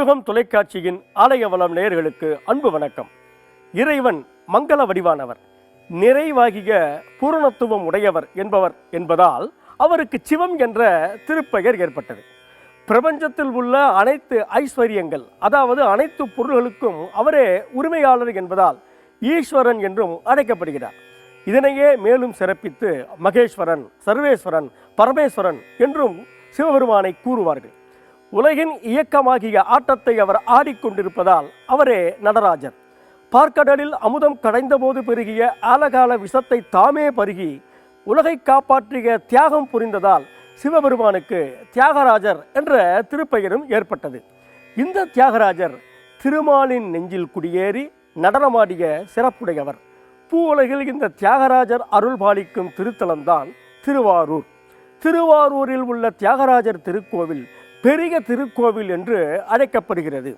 யுகம் தொலைக்காட்சியின் ஆலயவளம் நேயர்களுக்கு அன்பு வணக்கம். இறைவன் மங்கள வடிவானவர். நிறைவாகிய பூரணத்துவம் உடையவர் என்பவர் என்பதால் அவருக்கு சிவம் என்ற திருப்பெயர் ஏற்பட்டது. பிரபஞ்சத்தில் உள்ள அனைத்து ஐஸ்வர்யங்கள் அதாவது அனைத்து பொருள்களுக்கும் அவரே உரிமையாளர் என்பதால் ஈஸ்வரன் என்றும் அழைக்கப்படுகிறார். இதனையே மேலும் சிறப்பித்து மகேஸ்வரன் சர்வேஸ்வரன் பரமேஸ்வரன் என்றும் சிவபெருமானை கூறுவார்கள். உலகின் இயக்கமாகிய ஆட்டத்தை அவர் ஆடிக்கொண்டிருப்பதால் அவரே நடராஜர். பார்க்கடலில் அமுதம் கடைந்தபோது பெருகிய ஆலகால விஷத்தை தாமே பருகி உலகை காப்பாற்றிய தியாகம் புரிந்ததால் சிவபெருமானுக்கு தியாகராஜர் என்ற திருப்பெயரும் ஏற்பட்டது. இந்த தியாகராஜர் திருமாலின் நெஞ்சில் குடியேறி நடனமாடிய சிறப்புடையவர். பூ உலகில் இந்த தியாகராஜர் அருள் பாலிக்கும் திருத்தலம்தான் திருவாரூர். திருவாரூரில் உள்ள தியாகராஜர் திருக்கோவில் பெரிய திருக்கோவில் என்று அழைக்கப்படுகிறது.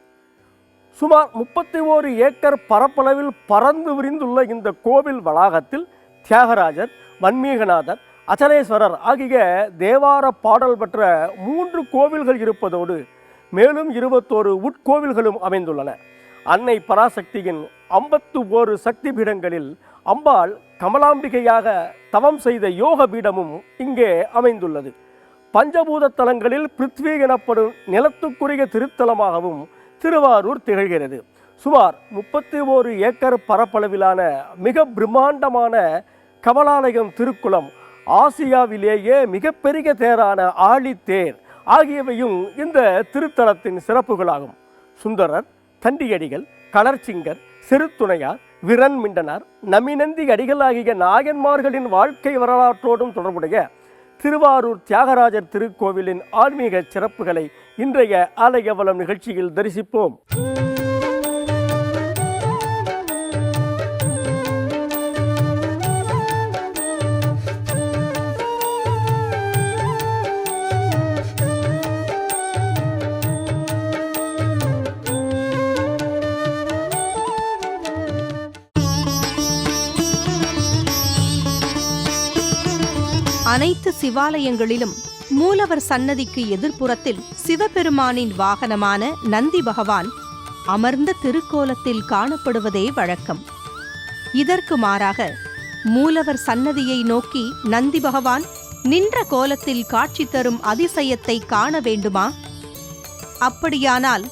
சுமார் முப்பத்தி ஓரு ஏக்கர் பரப்பளவில் பறந்து விரிந்துள்ள இந்த கோவில் வளாகத்தில் தியாகராஜர் வன்மீகநாதர் அச்சலேஸ்வரர் ஆகிய தேவார பாடல் பெற்ற மூன்று கோவில்கள் இருப்பதோடு மேலும் இருபத்தோரு உட்கோவில்களும் அமைந்துள்ளன. அன்னை பராசக்தியின் ஐம்பத்து ஓரு சக்தி பீடங்களில் அம்பாள் கமலாம்பிகையாக தவம் செய்த யோக பீடமும் இங்கே அமைந்துள்ளது. பஞ்சபூத தலங்களில் பிருத்வி எனப்படும் நிலத்துக்குரிய திருத்தலமாகவும் திருவாரூர் திகழ்கிறது. சுமார் முப்பத்தி ஓரு ஏக்கர் பரப்பளவிலான மிக பிரம்மாண்டமான கமலாலயம் திருக்குளம் ஆசியாவிலேயே மிகப்பெரிய தேரான ஆழித்தேர் ஆகியவையும் இந்த திருத்தலத்தின் சிறப்புகளாகும். சுந்தரர் தண்டியடிகள் கலர்ச்சிங்கர் சிறுத்துணையார் விரன் மிண்டனார் நமினந்தி அடிகள் ஆகிய நாயன்மார்களின் வாழ்க்கை வரலாற்றோடும் தொடர்புடைய திருவாரூர் தியாகராஜர் திருக்கோவிலின் ஆன்மீக சிறப்புகளை இன்றைய ஆலயவளம் நிகழ்ச்சியில் தரிசிப்போம். சிவாலயங்களிலும் மூலவர் சன்னதிக்கு எதிர்ப்புறத்தில் சிவபெருமானின் வாகனமான நந்தி பகவான் அமர்ந்த திருக்கோலத்தில் காணப்படுவதே வழக்கம். இதற்கு மாறாக மூலவர் சன்னதியை நோக்கி நந்தி பகவான் நின்ற கோலத்தில் காட்சி தரும் அதிசயத்தை காண வேண்டுமா? அப்படியானால்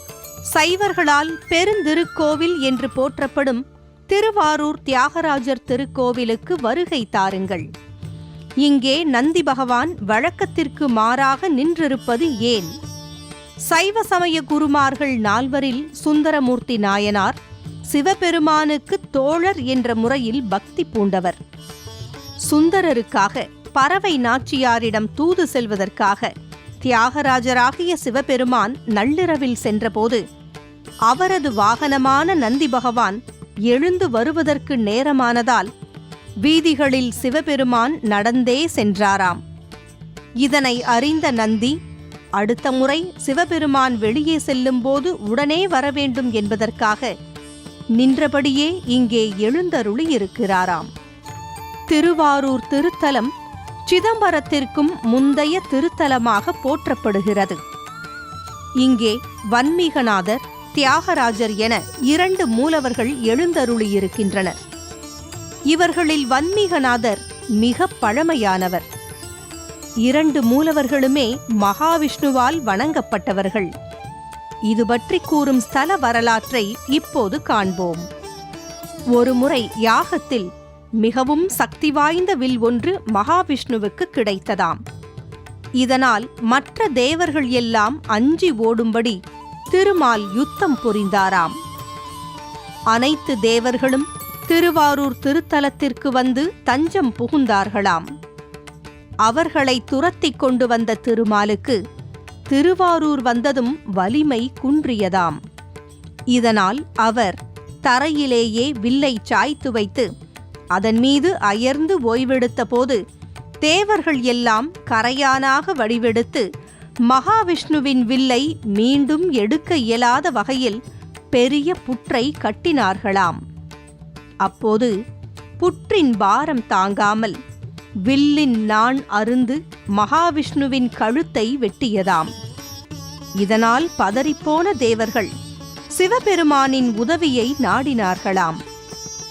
சைவர்களால் பெருந்திருக்கோவில் என்று போற்றப்படும் திருவாரூர் தியாகராஜர் திருக்கோவிலுக்கு வருகை தாருங்கள். இங்கே நந்தி பகவான் வழக்கத்திற்கு மாறாக நின்றிருப்பது ஏன்? சைவ சமய குருமார்கள் நால்வரில் சுந்தரமூர்த்தி நாயனார் சிவபெருமானுக்கு தோழர் என்ற முறையில் பக்தி பூண்டவர். சுந்தரருக்காக பறவை நாச்சியாரிடம் தூது செல்வதற்காக தியாகராஜராகிய சிவபெருமான் நள்ளிரவில் சென்றபோது அவரது வாகனமான நந்தி பகவான் எழுந்து வருவதற்கு நேரமானதால் வீதிகளில் சிவபெருமான் நடந்தே சென்றாராம். இதனை அறிந்த நந்தி அடுத்த முறை சிவபெருமான் வெளியே செல்லும்போது உடனே வரவேண்டும் என்பதற்காக நின்றபடியே இங்கே எழுந்தருளி இருக்கிறாராம் திருவாரூர் திருத்தலம் சிதம்பரத்திற்கும் முந்தைய திருத்தலமாக போற்றப்படுகிறது. இங்கே வன்மீகநாதர் தியாகராஜர் என இரண்டு மூலவர்கள் எழுந்தருளியிருக்கின்றனர். இவர்களில் வன்மீகநாதர் மிக பழமையானவர். இரண்டு மூலவர்களுமே மகாவிஷ்ணுவால் வணங்கப்பட்டவர்கள். இது பற்றி கூறும் ஸ்தல வரலாற்றை இப்போது காண்போம். ஒருமுறை யாகத்தில் மிகவும் சக்தி வாய்ந்த வில் ஒன்று மகாவிஷ்ணுவுக்கு கிடைத்ததாம். இதனால் மற்ற தேவர்கள் எல்லாம் அஞ்சி ஓடும்படி திருமால் யுத்தம் புரிந்தாராம். அனைத்து தேவர்களும் திருவாரூர் திருத்தலத்திற்கு வந்து தஞ்சம் புகுந்தார்களாம். அவர்களை துரத்திக் கொண்டு வந்த திருமாலுக்கு திருவாரூர் வந்ததும் வலிமை குன்றியதாம். இதனால் அவர் தரையிலேயே வில்லை சாய்த்து வைத்து அதன் மீது அயர்ந்து ஓய்வெடுத்த போது தேவர்கள் எல்லாம் கரையானாக வடிவெடுத்து மகாவிஷ்ணுவின் வில்லை மீண்டும் எடுக்க இயலாத வகையில் பெரிய புற்றை கட்டினார்களாம். அப்போது புற்றின் பாரம் தாங்காமல் வில்லின் நான் அருந்து மகாவிஷ்ணுவின் கழுத்தை வெட்டியதாம். இதனால் பதறிப்போன தேவர்கள் சிவபெருமானின் உதவியை நாடினார்களாம்.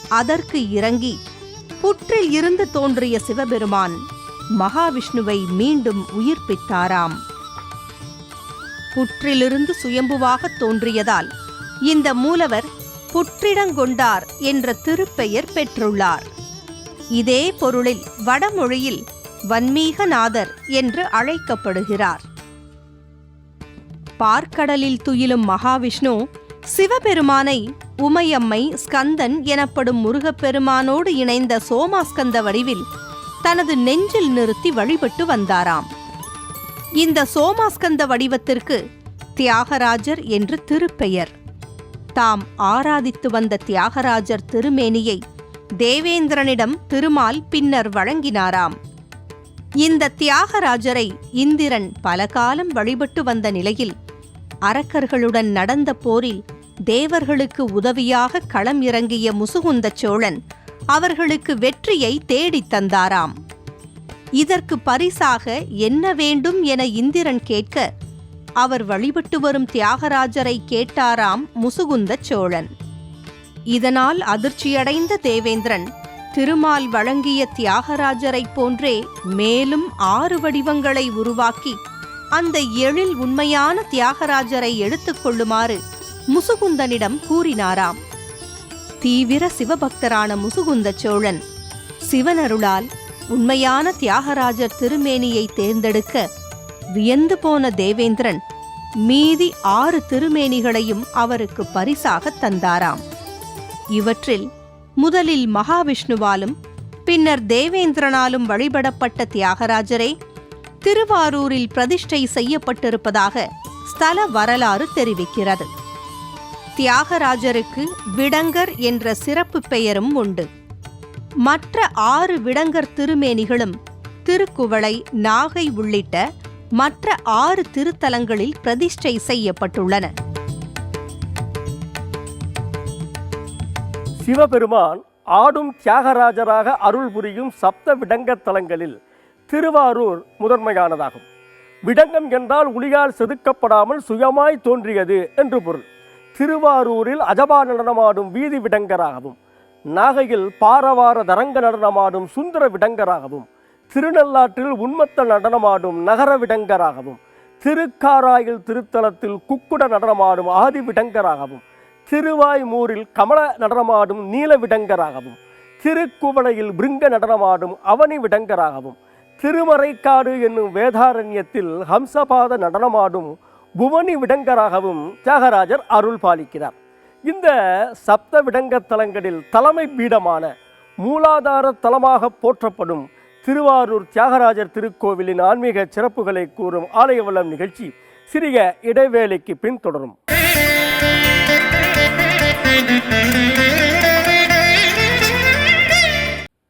அதற்கு இறங்கி புற்றில் இருந்து தோன்றிய சிவபெருமான் மகாவிஷ்ணுவை மீண்டும் உயிர்ப்பித்தாராம். புற்றிலிருந்து சுயம்புவாகத் தோன்றியதால் இந்த மூலவர் புற்றிடங்கொண்டார் என்ற திருப்பெயர் பெற்றுள்ளார். இதே பொருளில் வடமொழியில் வன்மீகநாதர் என்று அழைக்கப்படுகிறார். பார்க்கடலில் துயிலும் மகாவிஷ்ணு சிவபெருமானை உமையம்மை ஸ்கந்தன் எனப்படும் முருகப்பெருமானோடு இணைந்த சோமாஸ்கந்த வடிவில் தனது நெஞ்சில் நிறுத்தி வழிபட்டு வந்தாராம். இந்த சோமாஸ்கந்த வடிவத்திற்கு தியாகராஜர் என்று திருப்பெயர். தாம் ஆராதித்து வந்த தியாகராஜர் திருமேனியை தேவேந்திரனிடம் திருமால் பின்னர் வழங்கினாராம். இந்த தியாகராஜரை இந்திரன் பல காலம் வழிபட்டு வந்த நிலையில் அரக்கர்களுடன் நடந்த போரில் தேவர்களுக்கு உதவியாக களம் இறங்கிய முசுகுந்த சோழன் அவர்களுக்கு வெற்றியை தேடித் தந்தாராம். இதற்கு பரிசாக என்ன வேண்டும் என இந்திரன் கேட்க அவர் வழிபட்டு வரும் தியாகராஜரை கேட்டாராம் முசுகுந்த சோழன். இதனால் அதிர்ச்சியடைந்த தேவேந்திரன் திருமால் வழங்கிய தியாகராஜரைப் போன்றே மேலும் ஆறு வடிவங்களை உருவாக்கி அந்த எழில் உண்மையான தியாகராஜரை எடுத்துக்கொள்ளுமாறு முசுகுந்தனிடம் கூறினாராம். தீவிர சிவபக்தரான முசுகுந்த சோழன் சிவனருளால் உண்மையான தியாகராஜர் திருமேனியை தேர்ந்தெடுக்க வியந்து போன தேவேந்திரன் மீதி ஆறு திருமேனிகளையும் அவருக்கு பரிசாக தந்தாராம். இவற்றில் முதலில் மகாவிஷ்ணுவாலும் பின்னர் தேவேந்திரனாலும் வழிபடப்பட்ட தியாகராஜரே திருவாரூரில் பிரதிஷ்டை செய்யப்பட்டிருப்பதாக ஸ்தல வரலாறு தெரிவிக்கிறது. தியாகராஜருக்கு விடங்கர் என்ற சிறப்பு பெயரும் உண்டு. மற்ற ஆறு விடங்கர் திருமேனிகளும் திருக்குவளை நாகை உள்ளிட்ட மற்ற ஆறு திருத்தலங்களில் பிரதிஷ்டை செய்யப்பட்டுள்ளன. சிவபெருமான் ஆடும் தியாகராஜராக அருள் புரியும் சப்த விடங்க தலங்களில் திருவாரூர் முதன்மையானதாகும். விடங்கம் என்றால் உளியால் செதுக்கப்படாமல் சுயமாய் தோன்றியது என்று பொருள். திருவாரூரில் அஜபா நடனமாடும் வீதி விடங்கராகவும் நாகையில் பாரவார தரங்க நடனமாடும் சுந்தர விடங்கராகவும் திருநள்ளாற்றில் உண்மத்த நடனமாடும் நகர விடங்கராகவும் திருக்காராயில் திருத்தலத்தில் குக்குட நடனமாடும் ஆதி விடங்கராகவும் திருவாய்மூரில் கமல நடனமாடும் நீல விடங்கராகவும் திருக்குவளையில் பிருங்க நடனமாடும் அவனி விடங்கராகவும் திருமறைக்காடு என்னும் வேதாரண்யத்தில் ஹம்சபாத நடனமாடும் புவனி விடங்கராகவும் தியாகராஜர் அருள் பாலிக்கிறார். இந்த சப்த விடங்க தலங்களில் தலைமை பீடமான மூலாதார தலமாக போற்றப்படும் திருவாரூர் தியாகராஜர் திருக்கோவிலின் ஆன்மீக சிறப்புகளை கூறும் ஆலய வளம் நிகழ்ச்சி சிறிய இடைவேளைக்கு பின் தொடரும்.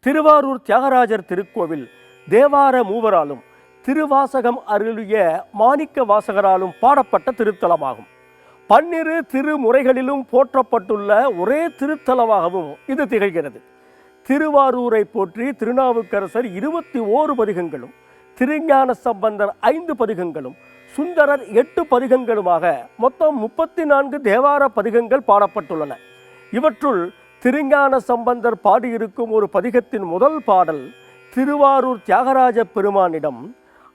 திருவாரூர் தியாகராஜர் திருக்கோவில் தேவார மூவராலும் திருவாசகம் அருளிய மாணிக்க வாசகராலும் பாடப்பட்ட திருத்தலமாகும். பன்னிரு திருமுறைகளிலும் போற்றப்பட்டுள்ள ஒரே திருத்தலமாகவும் இது திகழ்கிறது. திருவாரூரை போற்றி திருநாவுக்கரசர் இருபத்தி ஓரு பதிகங்களும் திருஞான சம்பந்தர் ஐந்து பதிகங்களும் சுந்தரர் எட்டு பதிகங்களுமாக மொத்தம் முப்பத்தி நான்கு தேவார பதிகங்கள் பாடப்பட்டுள்ளன. இவற்றுள் திருஞான சம்பந்தர் பாடியிருக்கும் ஒரு பதிகத்தின் முதல் பாடல் திருவாரூர் தியாகராஜ பெருமானிடம்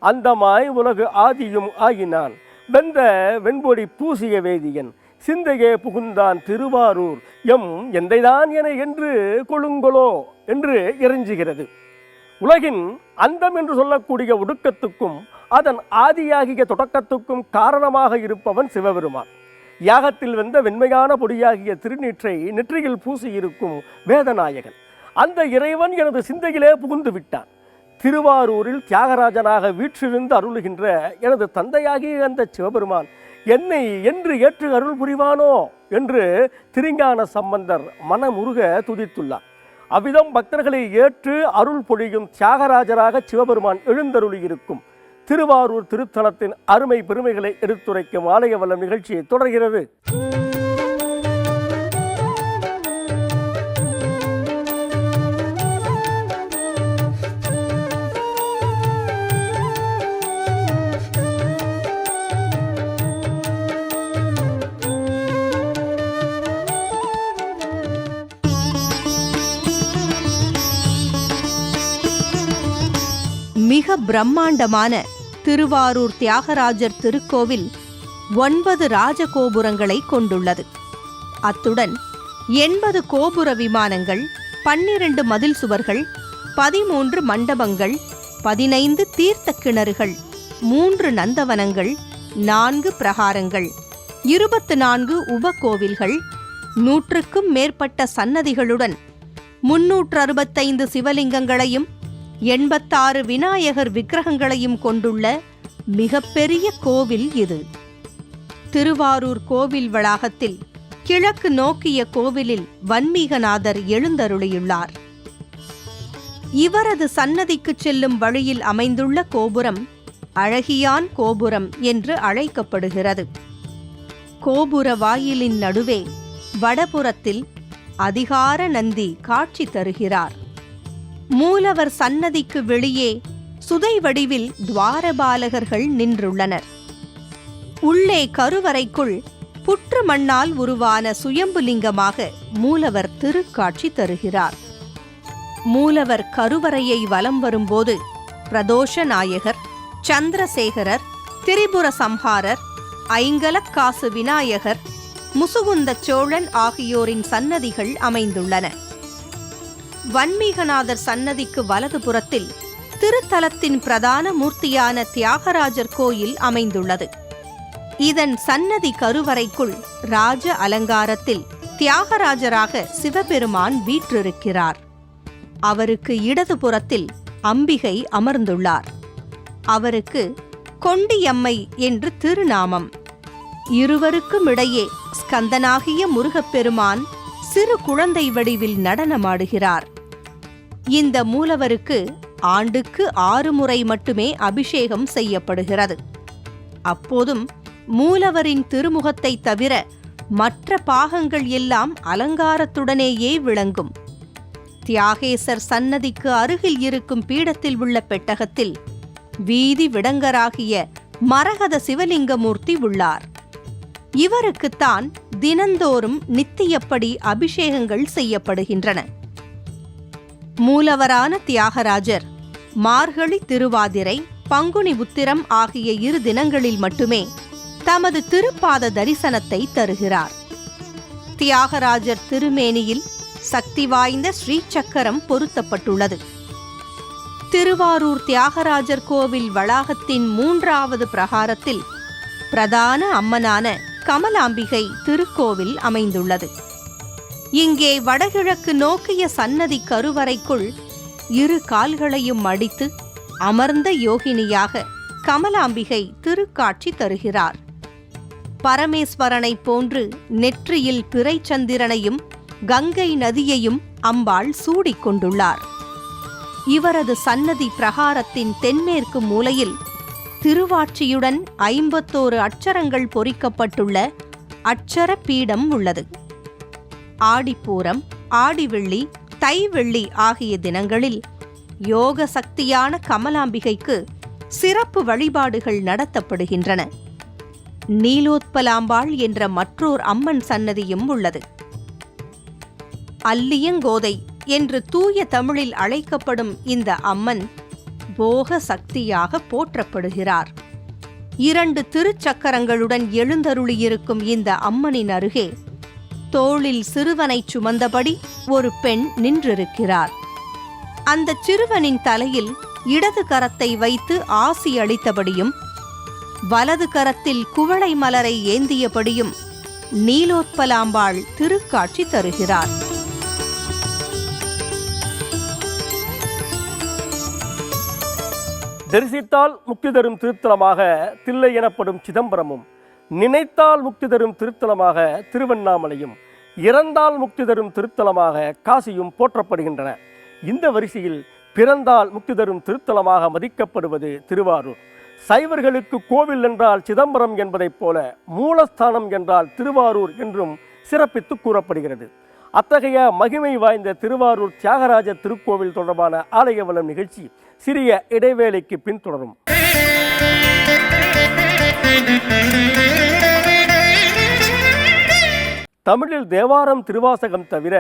அந்தமாய் உலகு ஆதியும் ஆகினான் வெந்த வெண்பொடி பூசிய வேதியன் சிந்தையே புகுந்தான் திருவாரூர். எம் எந்தைதான் என என்று கொழுங்கொலோ என்று இறைஞ்சுகிறது உலகின் அந்தம் என்று சொல்லக்கூடிய ஒடுக்கத்துக்கும் அதன் ஆதியாகிய தொடக்கத்துக்கும் காரணமாக இருப்பவன் சிவபெருமான். யாகத்தில் வந்த வெண்மையான பொடியாகிய திருநீற்றை நெற்றியில் பூசி இருக்கும் வேதநாயகன். அந்த இறைவன் எனது சிந்தையிலே புகுந்து விட்டான். திருவாரூரில் தியாகராஜனாக வீற்றிருந்து அருளுகின்ற எனது தந்தையாகிய அந்த சிவபெருமான் என்னை என்று ஏற்று அருள் புரிவானோ என்று திருஞான சம்பந்தர் மனமுருக துதித்துள்ளார். அவ்விதம் பக்தர்களை ஏற்று அருள் பொழியும் தியாகராஜராக சிவபெருமான் எழுந்தருளியிருக்கும் திருவாரூர் திருத்தலத்தின் அருமை பெருமைகளை எடுத்துரைக்கும் ஆலய வல்லம் நிகழ்ச்சியை தொடர்கிறது. மிக பிரம்மாண்டமான திருவாரூர் தியாகராஜர் திருக்கோவில் ஒன்பது ராஜகோபுரங்களை கொண்டுள்ளது. அத்துடன் எண்பது கோபுர விமானங்கள் பன்னிரண்டு மதில் சுவர்கள் பதிமூன்று மண்டபங்கள் பதினைந்து தீர்த்த கிணறுகள் மூன்று நந்தவனங்கள் நான்கு பிரகாரங்கள் இருபத்து நான்கு உபகோவில்கள் நூற்றுக்கும் மேற்பட்ட சன்னதிகளுடன் முன்னூற்று அறுபத்தைந்து சிவலிங்கங்களையும் எண்பத்தாறு விநாயகர் விக்கிரகங்களையும் கொண்டுள்ள மிகப்பெரிய கோவில் இது. திருவாரூர் கோவில் வளாகத்தில் கிழக்கு நோக்கிய கோவிலில் வன்மீகநாதர் எழுந்தருளியுள்ளார். இவரது சன்னதிக்குச் செல்லும் வழியில் அமைந்துள்ள கோபுரம் அழகியான் கோபுரம் என்று அழைக்கப்படுகிறது. கோபுர வாயிலின் நடுவே வடபுறத்தில் அதிகார நந்தி காட்சி தருகிறார். மூலவர் சன்னதிக்கு வெளியே சுதை வடிவில் துவாரபாலகர்கள் நின்றுள்ளனர். உள்ளே கருவறைக்குள் புற்று மண்ணால் உருவான சுயம்புலிங்கமாக மூலவர் திருக்காட்சி தருகிறார். மூலவர் கருவறையை வலம் வரும்போது பிரதோஷ நாயகர் சந்திரசேகரர் திரிபுர சம்ஹாரர் ஐங்கலக்காசு விநாயகர் முசுகுந்த சோழன் ஆகியோரின் சன்னதிகள் அமைந்துள்ளன. வன்மீகநாதர் சன்னதிக்கு வலதுபுறத்தில் திருத்தலத்தின் பிரதான மூர்த்தியான தியாகராஜர் கோயில் அமைந்துள்ளது. இதன் சன்னதி கருவறைக்குள் ராஜ அலங்காரத்தில் தியாகராஜராக சிவபெருமான் வீற்றிருக்கிறார். அவருக்கு இடது புறத்தில் அம்பிகை அமர்ந்துள்ளார். அவருக்கு கொண்டியம்மை என்று திருநாமம். இருவருக்கும் இடையே ஸ்கந்தனாகிய முருகப்பெருமான் சிறு குழந்தை வடிவில் நடனமாடுகிறார். இந்த மூலவருக்கு ஆண்டுக்கு ஆறு முறை மட்டுமே அபிஷேகம் செய்யப்படுகிறது. அப்போதும் மூலவரின் திருமுகத்தை தவிர மற்ற பாகங்கள் எல்லாம் அலங்காரத்துடனேயே விளங்கும். தியாகேசர் சன்னதிக்கு அருகில் இருக்கும் பீடத்தில் உள்ள பெட்டகத்தில் வீதி விடங்கராகிய மரகத சிவலிங்கமூர்த்தி உள்ளார். இவருக்குத்தான் தினந்தோறும் நித்தியப்படி அபிஷேகங்கள் செய்யப்படுகின்றன. மூலவரான தியாகராஜர் மார்கழி திருவாதிரை பங்குனி உத்திரம் ஆகிய இரு தினங்களில் மட்டுமே தமது திருப்பாத தரிசனத்தை தருகிறார். தியாகராஜர் திருமேனியில் சக்தி வாய்ந்த ஸ்ரீசக்கரம் பொருத்தப்பட்டுள்ளது. திருவாரூர் தியாகராஜர் கோவில் வளாகத்தின் மூன்றாவது பிரகாரத்தில் பிரதான அம்மனான கமலாம்பிகை திருக்கோவில் அமைந்துள்ளது. இங்கே வடகிழக்கு நோக்கிய சன்னதி கருவறைக்குள் இரு கால்களையும் மடித்து அமர்ந்த யோகினியாக கமலாம்பிகை திருக்காட்சி தருகிறார். பரமேஸ்வரனைப் போன்று நெற்றியில் பிறைச்சந்திரனையும் கங்கை நதியையும் அம்பாள் சூடிக்கொண்டுள்ளார் இவரது சன்னதி பிரகாரத்தின் தென்மேற்கு மூலையில் திருவாட்சியுடன் ஐம்பத்தோரு அட்சரங்கள் பொறிக்கப்பட்டுள்ள அட்சர பீடம் உள்ளது. ஆடிப்பூரம் ஆடிவெள்ளி தைவெள்ளி ஆகிய தினங்களில் யோக சக்தியான கமலாம்பிகைக்கு சிறப்பு வழிபாடுகள் நடத்தப்படுகின்றன. நீலோத்பலாம்பாள் என்ற மற்றோர் அம்மன் சன்னதியும் உள்ளது. அல்லியங்கோதை என்று தூய தமிழில் அழைக்கப்படும் இந்த அம்மன் போக சக்தியாக போற்றப்படுகிறார். இரண்டு திருச்சக்கரங்களுடன் எழுந்தருளியிருக்கும் இந்த அம்மனின் அருகே தோளில் சிறுவனை சுமந்தபடி ஒரு பெண் நின்றிருக்கிறார். அந்த சிறுவனின் தலையில் இடது கரத்தை வைத்து ஆசி அளித்தபடியும் வலது கரத்தில் குவளை மலரை ஏந்தியபடியும் நீலோத்பலாம்பாள் திருக்காட்சி தருகிறார். தரிசித்தால் முக்தி தரும் திருத்தலமாக தில்லை எனப்படும் சிதம்பரமும் நினைத்தால் முக்தி தரும் திருத்தலமாக திருவண்ணாமலையும் இறந்தால் முக்தி தரும் திருத்தலமாக காசியும் போற்றப்படுகின்றன. இந்த வரிசையில் பிறந்தால் முக்தி தரும் திருத்தலமாக மதிக்கப்படுவது திருவாரூர். சைவர்களுக்கு கோவில் என்றால் சிதம்பரம் என்பதைப் போல மூலஸ்தானம் என்றால் திருவாரூர் என்றும் சிறப்பித்து கூறப்படுகிறது. அத்தகைய மகிமை வாய்ந்த திருவாரூர் தியாகராஜ திருக்கோவில் தொடர்பான ஆலய வளம் நிகழ்ச்சி சிறிய இடைவேளைக்கு பின்தொடரும். தமிழில் தேவாரம் திருவாசகம் தவிர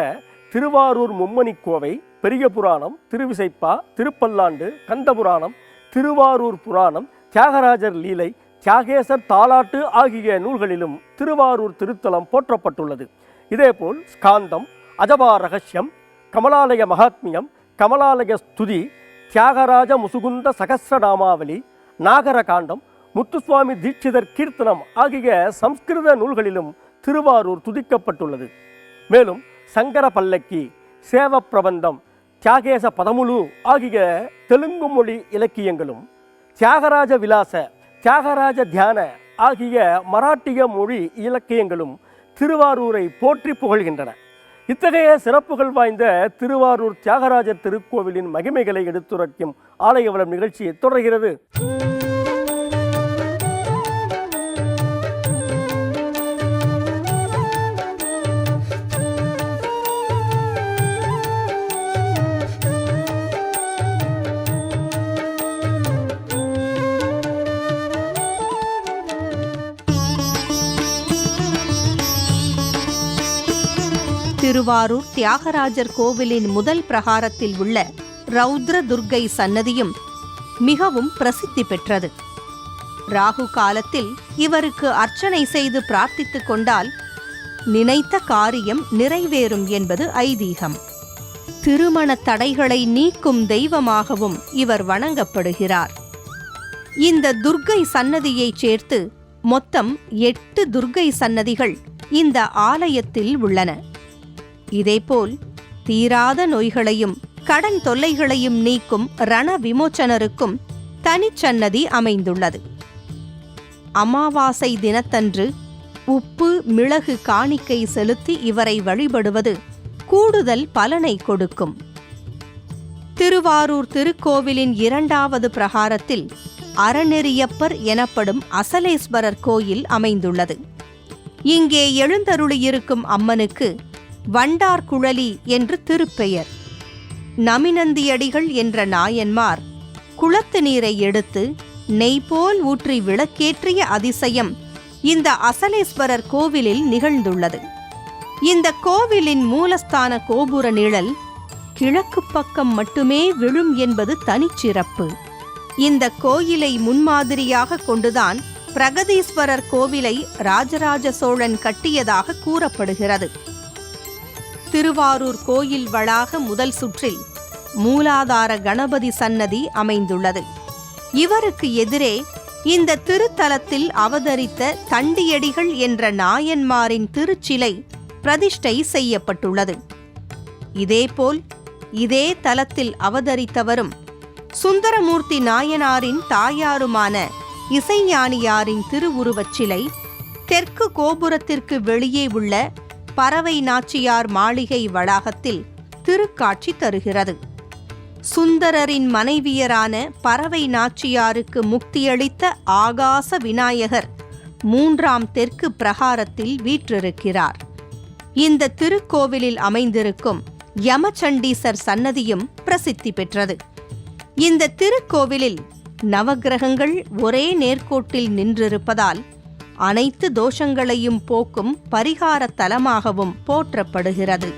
திருவாரூர் மும்மணி கோவை பெரிய புராணம் திருவிசைப்பா திருப்பல்லாண்டு கந்தபுராணம் திருவாரூர் புராணம் தியாகராஜர் லீலை தியாகேசர் தாலாட்டு ஆகிய நூல்களிலும் திருவாரூர் திருத்தலம் போற்றப்பட்டுள்ளது. இதேபோல் ஸ்காந்தம் அஜபா ரகசியம் கமலாலய மகாத்மியம் கமலாலய ஸ்துதி தியாகராஜ முசுகுந்த சகசிரநாமாவளி நாகரகாண்டம் முத்துசுவாமி தீட்சிதர் கீர்த்தனம் ஆகிய சம்ஸ்கிருத நூல்களிலும் திருவாரூர் துதிக்கப்பட்டுள்ளது. மேலும் சங்கர பல்லக்கி சேவ பிரபந்தம் தியாகேச பதமுலு ஆகிய தெலுங்கு மொழி இலக்கியங்களும் தியாகராஜ விலாச தியாகராஜ தியான ஆகிய மராட்டிய மொழி இலக்கியங்களும் திருவாரூரை போற்றி புகழ்கின்றன. இத்தகைய சிறப்புகள் வாய்ந்த திருவாரூர் தியாகராஜர் திருக்கோவிலின் மகிமைகளை எடுத்துரைக்கும் ஆலயவளம் நிகழ்ச்சி தொடர்கிறது. திருவாரூர் தியாகராஜர் கோவிலின் முதல் பிரகாரத்தில் உள்ள ரௌத்ர துர்க்கை சன்னதியும் மிகவும் பிரசித்தி பெற்றது. ராகு காலத்தில் இவருக்கு அர்ச்சனை செய்து பிரார்த்தித்துக் கொண்டால் நினைத்த காரியம் நிறைவேறும் என்பது ஐதீகம். திருமண தடைகளை நீக்கும் தெய்வமாகவும் இவர் வணங்கப்படுகிறார். இந்த துர்க்கை சன்னதியைச் சேர்த்து மொத்தம் எட்டு துர்க்கை சன்னதிகள் இந்த ஆலயத்தில் உள்ளன. இதேபோல் தீராத நோய்களையும் கடன் தொல்லைகளையும் நீக்கும் ரண விமோச்சனருக்கும் தனிச்சன்னதி அமைந்துள்ளது. அமாவாசை தினத்தன்று உப்பு மிளகு காணிக்கை செலுத்தி இவரை வழிபடுவது கூடுதல் பலனை கொடுக்கும். திருவாரூர் திருக்கோவிலின் இரண்டாவது பிரகாரத்தில் அறநெறியப்பர் எனப்படும் அசலேஸ்வரர் கோயில் அமைந்துள்ளது. இங்கே எழுந்தருளியிருக்கும் அம்மனுக்கு வண்டார்குழலி என்று திருப்பெயர். நமிநந்தியடிகள் என்ற நாயன்மார் குளத்து நீரை எடுத்து நெய் போல் ஊற்றி விளக்கேற்றிய அதிசயம் இந்த அசலேஸ்வரர் கோவிலில் நிகழ்ந்துள்ளது. இந்த கோவிலின் மூலஸ்தான கோபுர நிழல் கிழக்கு பக்கம் மட்டுமே விழும் என்பது தனிச்சிறப்பு. இந்த கோயிலை முன்மாதிரியாக கொண்டுதான் பிரகதீஸ்வரர் கோவிலை ராஜராஜ சோழன் கட்டியதாக கூறப்படுகிறது. திருவாரூர் கோயில் வளாக முதல் சுற்றில் மூலாதார கணபதி சன்னதி அமைந்துள்ளது. இவருக்கு எதிரே இந்த திருத்தலத்தில் அவதரித்த தண்டியடிகள் என்ற நாயன்மாரின் திருச்சிலை பிரதிஷ்டை செய்யப்பட்டுள்ளது. இதேபோல் இதே தலத்தில் அவதரித்தவரும் சுந்தரமூர்த்தி நாயனாரின் தாயாருமான இசைஞானியாரின் திருவுருவச் சிலை தெற்கு கோபுரத்திற்கு வெளியே உள்ள பறவை நாச்சியார் மாளிகை வளாகத்தில் திருக்காட்சி தருகிறது. சுந்தரரின் மனைவியரான பறவை நாச்சியாருக்கு முக்தியளித்த ஆகாச விநாயகர் மூன்றாம் தெற்கு பிரகாரத்தில் வீற்றிருக்கிறார். இந்த திருக்கோவிலில் அமைந்திருக்கும் யமச்சண்டீசர் சன்னதியும் பிரசித்தி பெற்றது. இந்த திருக்கோவிலில் நவக்கிரகங்கள் ஒரே நேர்கோட்டில் நின்றிருப்பதால் அனைத்து தோஷங்களையும் போக்கும் பரிகார தலமாகவும் போற்றப்படுகிறது.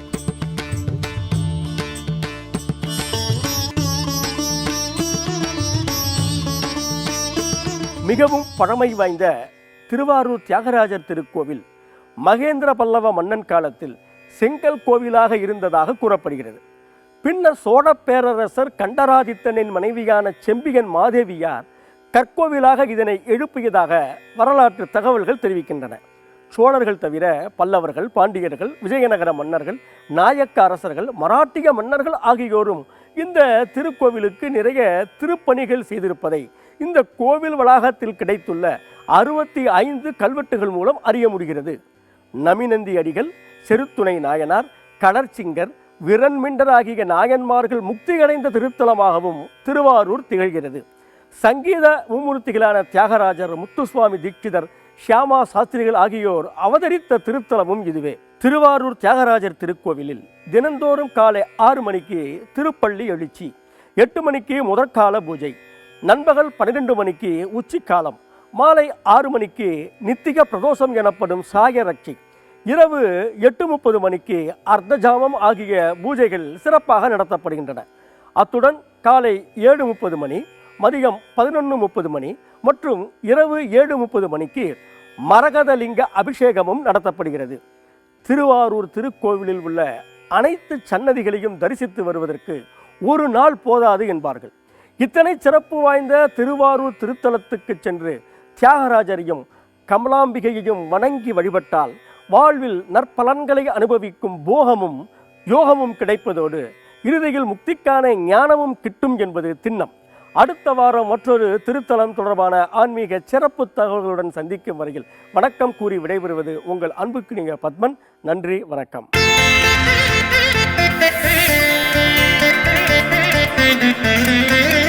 மிகவும் பழமை வாய்ந்த திருவாரூர் தியாகராஜர் திருக்கோவில் மகேந்திர பல்லவ மன்னன் காலத்தில் செங்கல் கோவிலாக இருந்ததாக கூறப்படுகிறது. பின்னர் சோழ பேரரசர் கண்டராதித்தனின் மனைவியான செம்பிகன் மாதேவியார் கற்கோவிலாக இதனை எழுப்பியதாக வரலாற்று தகவல்கள் தெரிவிக்கின்றன. சோழர்கள் தவிர பல்லவர்கள் பாண்டியர்கள் விஜயநகர மன்னர்கள் நாயக்க அரசர்கள் மராட்டிய மன்னர்கள் ஆகியோரும் இந்த திருக்கோவிலுக்கு நிறைய திருப்பணிகள் செய்திருப்பதை இந்த கோவில் வளாகத்தில் கிடைத்துள்ள அறுபத்தி ஐந்து கல்வெட்டுகள் மூலம் அறிய முடிகிறது. நமிநந்தி அடிகள் செருத்துணை நாயனார் கடற்சிங்கர் விரண்மிண்டர் ஆகிய நாயன்மார்கள் முக்தியடைந்த திருத்தலமாகவும் திருவாரூர் திகழ்கிறது. சங்கீத மும்மூர்த்திகளான தியாகராஜர் முத்துசுவாமி தீட்சிதர் ஷியாமா சாஸ்திரிகள் ஆகியோர் அவதரித்த திருத்தலமும் இதுவே. திருவாரூர் தியாகராஜர் திருக்கோவிலில் தினந்தோறும் காலை ஆறு மணிக்கு திருப்பள்ளி எழுச்சி எட்டு மணிக்கு முதற்கால பூஜை நண்பகல் பன்னிரெண்டு மணிக்கு உச்சிக்காலம் மாலை ஆறு மணிக்கு நித்திக பிரதோஷம் எனப்படும் சாய ரட்சி இரவு எட்டு முப்பது மணிக்கு அர்த்தஜாமம் ஆகிய பூஜைகள் சிறப்பாக நடத்தப்படுகின்றன. அத்துடன் காலை ஏழு முப்பது மணி மதியம் பதினொன்று முப்பது மணி மற்றும் இரவு ஏழு முப்பது மணிக்கு மரகதலிங்க அபிஷேகமும் நடத்தப்படுகிறது. திருவாரூர் திருக்கோவிலில் உள்ள அனைத்து சன்னதிகளையும் தரிசித்து வருவதற்கு ஒரு நாள் போதாது என்பார்கள். இத்தனை சிறப்பு வாய்ந்த திருவாரூர் திருத்தலத்துக்கு சென்று தியாகராஜரையும் கமலாம்பிகையையும் வணங்கி வழிபட்டால் வாழ்வில் நற்பலன்களை அனுபவிக்கும் போகமும் யோகமும் கிடைப்பதோடு இறுதியில் முக்திக்கான ஞானமும் கிட்டும் என்பது திண்ணம். அடுத்த வாரம் மற்றொரு திருத்தலம் தொடர்பான ஆன்மீக சிறப்பு தகவல்களுடன் சந்திக்கும் வரையில் வணக்கம் கூறி விடைபெறுவது உங்கள் அன்புக்கு பத்மன் நன்றி வணக்கம் Thank you.